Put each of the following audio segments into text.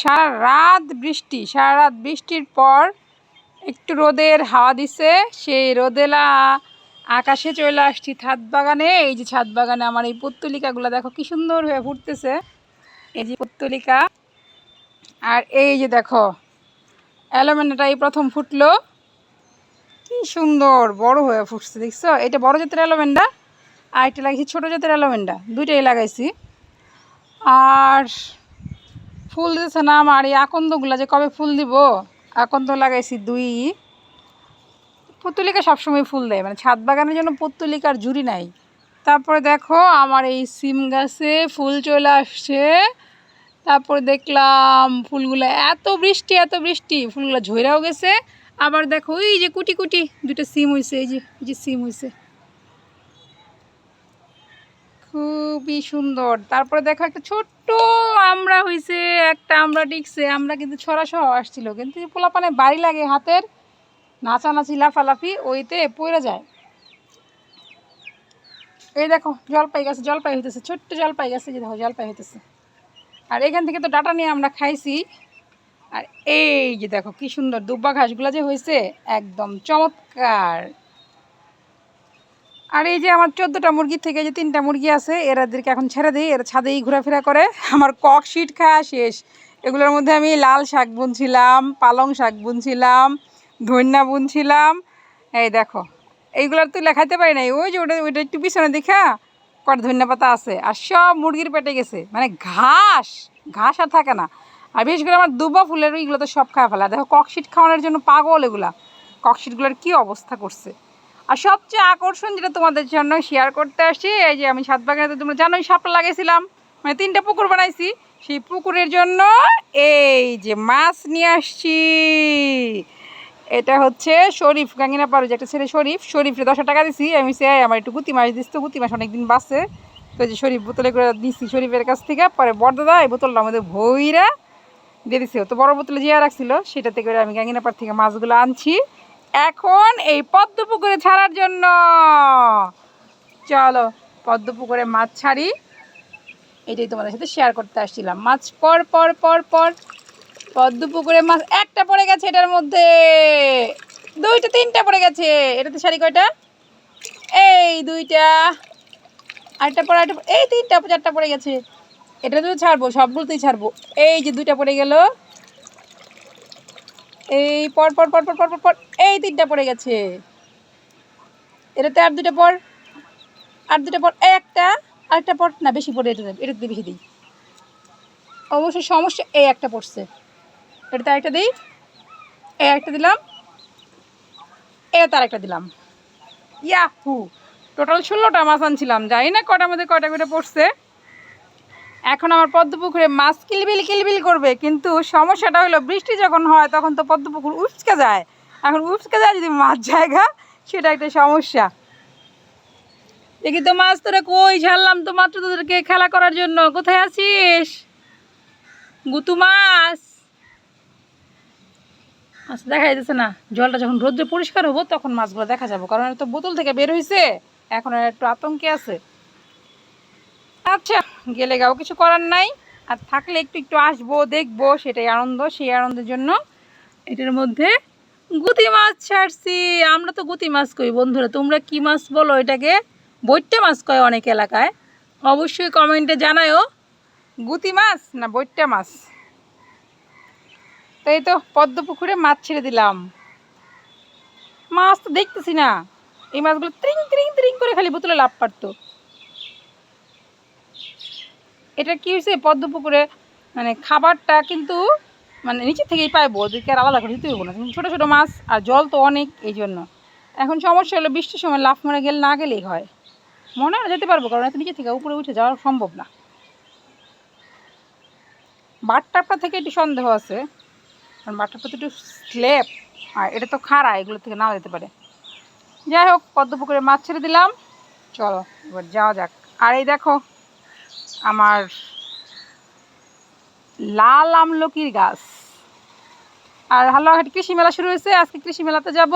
সারা রাত বৃষ্টি সারা রাত বৃষ্টির পর একটু রোদের হাওয়া দিছে। সেই রোদেলা আকাশে চলে আসছি ছাদ বাগানে। এই যে ছাদ বাগানে আমার এই পুত্তলিকাগুলো দেখো কি সুন্দর হয়ে ফুটতেছে। এই যে পুত্তলিকা। আর এই যে দেখো অ্যালোমেন্ডাটা এই প্রথম ফুটলো। কি সুন্দর বড় হয়ে ফুটছে, দেখছ? এটা বড় জাতের অ্যালোমেন্ডা আর এটা লাগিয়েছি ছোটো জাতের অ্যালোমেন্ডা দুইটাই লাগাইছি। আর ফুল দিতেছে না আমার এই আকন্দগুলো যে কবে ফুল দিব? আকন্দ লাগাইছি দুই। পুতুলিকা সবসময় ফুল দেয় মানে ছাদ বাগানের জন্য পুতুলিকার জুড়ি নাই। তারপরে দেখো আমার এই সিম গাছে ফুল চলে আসছে। তারপরে দেখলাম ফুলগুলো এত বৃষ্টি এত বৃষ্টি, ফুলগুলো ঝইরাও গেছে। আবার দেখো এই যে কুটি কুটি দুটো সিম হয়েছে এই যে এই যে সিম হয়েছে খুবই সুন্দর। তারপরে দেখো একটা ছোট্ট আমরা হয়েছে একটা আমরা ডিকছে আমরা কিন্তু ছড়া সহ আসছিল। কিন্তু পোলাপানে বাড়ি লাগে হাতের, নাচানাচি, লাফালাফি, ওইতে পড়ে যায়। এই দেখো, জলপাই গাছে জলপাই হইতেছে, ছোট্ট জলপাই গাছে যে দেখো জলপাই হইতেছে। আর এখান থেকে তো ডাটা নিয়ে আমরা খাইছি। আর এই যে দেখো, কি সুন্দর দুব্বা ঘাসগুলো যে হয়েছে একদম চমৎকার। আর এই যে আমার চোদ্দোটা মুরগির থেকে যে তিনটা মুরগি আছে এরাদেরকে এখন ছেড়ে দিই, এরা ছাদেই ঘোরাফেরা করে। আমার কক শিট খাওয়া শেষ। এগুলোর মধ্যে আমি লাল শাক বুনছিলাম, পালং শাক বুনছিলাম ধন্যা বুনছিলাম। এই দেখো, এইগুলোর তো লেখাইতে পারি নাই। ওই যে ওটা ওইটা একটু পিছনে দেখা, কট ধন্যা পাতা আছে, আর সব মুরগির পেটে গেছে। মানে ঘাস ঘাস আর থাকে না। আর বিশেষ করে আমার দুবা ফুলের ওইগুলো তো সব খাওয়া ফেলা। দেখো ককশিট খাওয়ানোর জন্য পাগল এগুলা। ককশিটগুলোর কী অবস্থা করছে? আর সবচেয়ে আকর্ষণ যেটা তোমাদের জন্য শেয়ার করতে আসছি, এই যে আমি সাত বাগানে তোমরা জানোই সাপটা লাগিয়েছিলাম। মানে তিনটা পুকুর বানাইছি, সেই পুকুরের জন্য এই যে মাছ নিয়ে আসছি। এটা হচ্ছে শরীফ, গাঙ্গিনা পারো যে একটা ছেলে শরীফ। শরীফে দশ টাকা দিছি, আমি সে আমার একটু গুতি মাছ দিস তো, গুতি মাছ অনেকদিন বাসে তো যে শরীফ বোতলে করে দিছি শরীফের কাছ থেকে, পরে বড়দাদা এই বোতলটা আমাদের ভইরা দিয়ে দিছে। তো বড় বোতলে জিয়া রাখছিল, সেটাতে করে আমি গাঙ্গিনা পাড় থেকে মাছগুলো আনছি। এখন এই পদ্ম পুকুরে ছাড়ার জন্য। চলো পদ্ম পুকুরে মাছ ছাড়ি। এটাই তোমাদের সাথে শেয়ার করতে আসছিলাম। মাছ পর পর পর পর। পদ্ম পুকুরে মাছ একটা পড়ে গেছে এটার মধ্যে। দুইটা, তিনটা পড়ে গেছে। এটাতে শাড়ি কয়টা? এই দুইটা। আরেকটা পরে আরেকটা এই তিনটা, চারটা পড়ে গেছে। এটা তো ছাড়বো, সবগুলোতেই ছাড়বো। এই যে দুইটা পড়ে গেল। এই পর পর পর পর পর পর পর, এই তিনটা পড়ে গেছে। এটাতে আর দুটো পর আর দুটা পর একটা, আরেকটা পর না, বেশি পড়ে, এটা এটাতে বেশি দিই। অবশ্যই সমস্যা এই একটা পড়ছে। এটাতে আরেকটা দিই এই একটা দিলাম এটা আরেকটা দিলাম। ইয়াহু! টোটাল ষোলোটা মাছ আনছিলাম, জানি না কটার মধ্যে কটা করে পড়ছে। এখন আমার পদ্মপুকুরে মাছ কিলবিল কিলবিল করবে, কিন্তু সমস্যাটা হলো বৃষ্টি যখন হয় তখন তো পদ্মপুকুর উচকে যায়। এখন উচকে যায় যদি মাছ জায়গা, সেটা একটা সমস্যা। দেখি তো মাছ তোরা কই ছাড়লাম তো মাত্র তোদেরকে খেলা করার জন্য। কোথায় আছিস? গুতু মাছ। মাছ দেখা যাচ্ছে না। জলটা যখন রোদ্রে পরিষ্কার হব তখন মাছগুলো দেখা যাব, কারণ তো বোতল থেকে বের হয়েছে এখন একটু আতঙ্কে আছে। আচ্ছা গেলে গাও কিছু করার নাই। আর থাকলে একটু একটু আসব, দেখব, সেটাই আনন্দ, সেই আনন্দের জন্য। এটার মধ্যে গুতি মাছ ছাড়ছি। আমরা তো গুতি মাছ কই বন্ধুরা? তোমরা কি মাছ বলো? এটাকে বৈট্টা মাছ কয় অনেক এলাকায়। অবশ্যই কমেন্টে জানায়ও। গুতি মাছ না বৈট্টা মাছ? তো এই তো পদ্ম পুকুরে মাছ ছেড়ে দিলাম। মাছ তো দেখতেছি না। এই মাছগুলো ত্রিং ত্রিং ত্রিং করে খালি বোতলে লাভ পারতো এটা কি হয়েছে? পদ্মপুকুরে মানে খাবারটা কিন্তু মানে নিচে থেকেই পাইবো ওদেরকে আর আলাদা করে দিতে না। ছোটো ছোটো মাছ আর জল তো অনেক এই জন্য। এখন সমস্যা হলো বৃষ্টির সময় লাফ মারে গেলে না গেলেই হয়। মনে হয় যেতে পারব, কারণ এত নিচে থেকে উপরে উঠে যাওয়া সম্ভব না। বাটটাপটা থেকে একটু সন্দেহ আছে। কারণ বাটটাপটা তো একটু স্লেপ আর এটা তো খাড়া, এগুলো থেকে নাও যেতে পারে। যাই হোক পদ্মপুকুরে মাছ ছেড়ে দিলাম। চলো, এবার যাওয়া যাক। আর এই দেখো আমার লাল আমলকির গাছ। আর হালুয়াঘাট কৃষি মেলা শুরু হয়েছে। আজকে কৃষি মেলাতে যাব।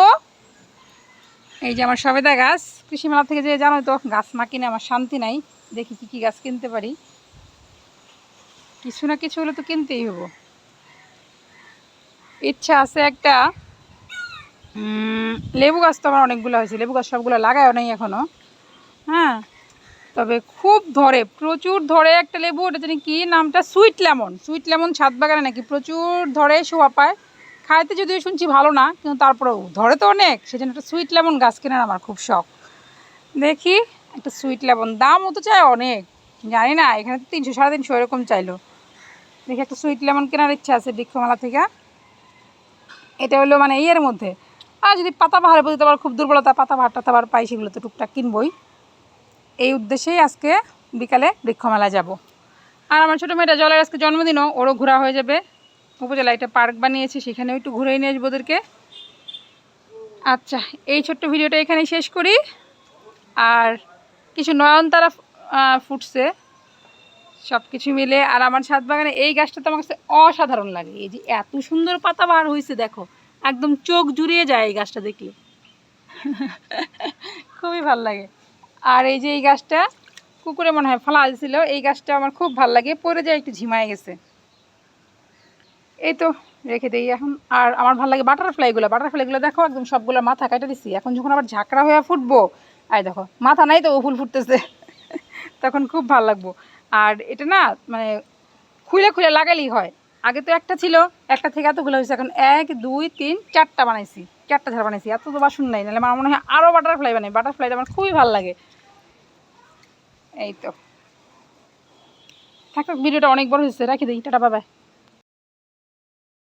এই যে আমার সবেদা গাছ। কৃষি মেলা থেকে যে জানো তো, গাছ না কিনে আমার শান্তি নাই। দেখি কি কি গাছ কিনতে পারি। কিছু না কিছু হলে তো কিনতেই হব। ইচ্ছা আছে একটা। লেবু গাছ তো আমার অনেকগুলো হয়েছে। লেবু গাছ সবগুলো লাগায়ও নেই এখনও। হ্যাঁ তবে খুব ধরে, প্রচুর ধরে একটা লেবু, ওটা জানি কি নামটা? Sweet lemon. সুইট লেমন ছাদ বাগানে নাকি প্রচুর ধরে শোয়া পায়। খাইতে যদিও শুনছি ভালো না, কিন্তু তারপরেও ধরে তো অনেক। সেজন্য একটা সুইট লেমন গাছ কেনার আমার খুব শখ। দেখি, একটা সুইট লেমন। দামও তো চায় অনেক। জানি না, এখানে তো তিনশো, সাড়ে তিনশো এরকম চাইলো। দেখি একটা সুইট লেমন কেনার ইচ্ছা আছে বৃক্ষমালা থেকে। এটা হলো মানে ইয়ের মধ্যে। আর যদি পাতা বাহারের প্রতি আবার খুব দুর্বলতা, পাতা টাতা বাহার পাই, সেগুলো তো টুকটাক কিনবই। এই উদ্দেশ্যেই আজকে বিকালে বৃক্ষমেলা যাব। আর আমার ছোটো মেয়েটা জলের আজকে জন্মদিনও, ওরও ঘোরা হয়ে যাবে। উপজেলা একটা পার্ক বানিয়েছে, সেখানেও একটু ঘুরে নিয়ে আসব ওদেরকে। আচ্ছা এই ছোট্ট ভিডিওটা এখানেই শেষ করি। আর কিছু নয়নতারা ফুটছে সব কিছু মিলে। আর আমার ছাদ বাগানে এই গাছটা তো আমার কাছে অসাধারণ লাগে। এই যে এত সুন্দর পাতা বার হয়েছে, দেখো, একদম চোখ জুড়িয়ে যায় এই গাছটা দেখলে। খুবই ভালো লাগে। আর এই যে এই গাছটা কুকুরে মনে হয় ফালা ছিল, এই গাছটা আমার খুব ভালো লাগে। পরে যায় একটু ঝিমায় গেছে। এই তো রেখে দিই এখন। আর আমার ভালো লাগে বাটারফ্লাইগুলো বাটারফ্লাইগুলো দেখো, একদম সবগুলো মাথা কাটা দিছি। এখন যখন আবার ঝাঁকড়া হয়ে ফুটবো আই দেখো, মাথা নাই তো ও ফুল ফুটতেছে। তখন খুব ভালো লাগবো। আর এটা না মানে খুলে খুলে লাগালেই হয়। আগে তো একটা ছিল, একটা থেকে এতগুলো হয়েছে, এখন এক, দুই, তিন, চারটা বানাইছি, চারটা ঝাড় বানাইছি, এত তো বাসুন নাই, নাহলে আমার মনে হয় আরও বাটারফ্লাই বানাই বাটারফ্লাইটা আমার খুবই ভালো লাগে। এই তো। থাক, ভিডিওটা অনেক বড় হয়েছে, রাখি দিই, টাটা বাবাই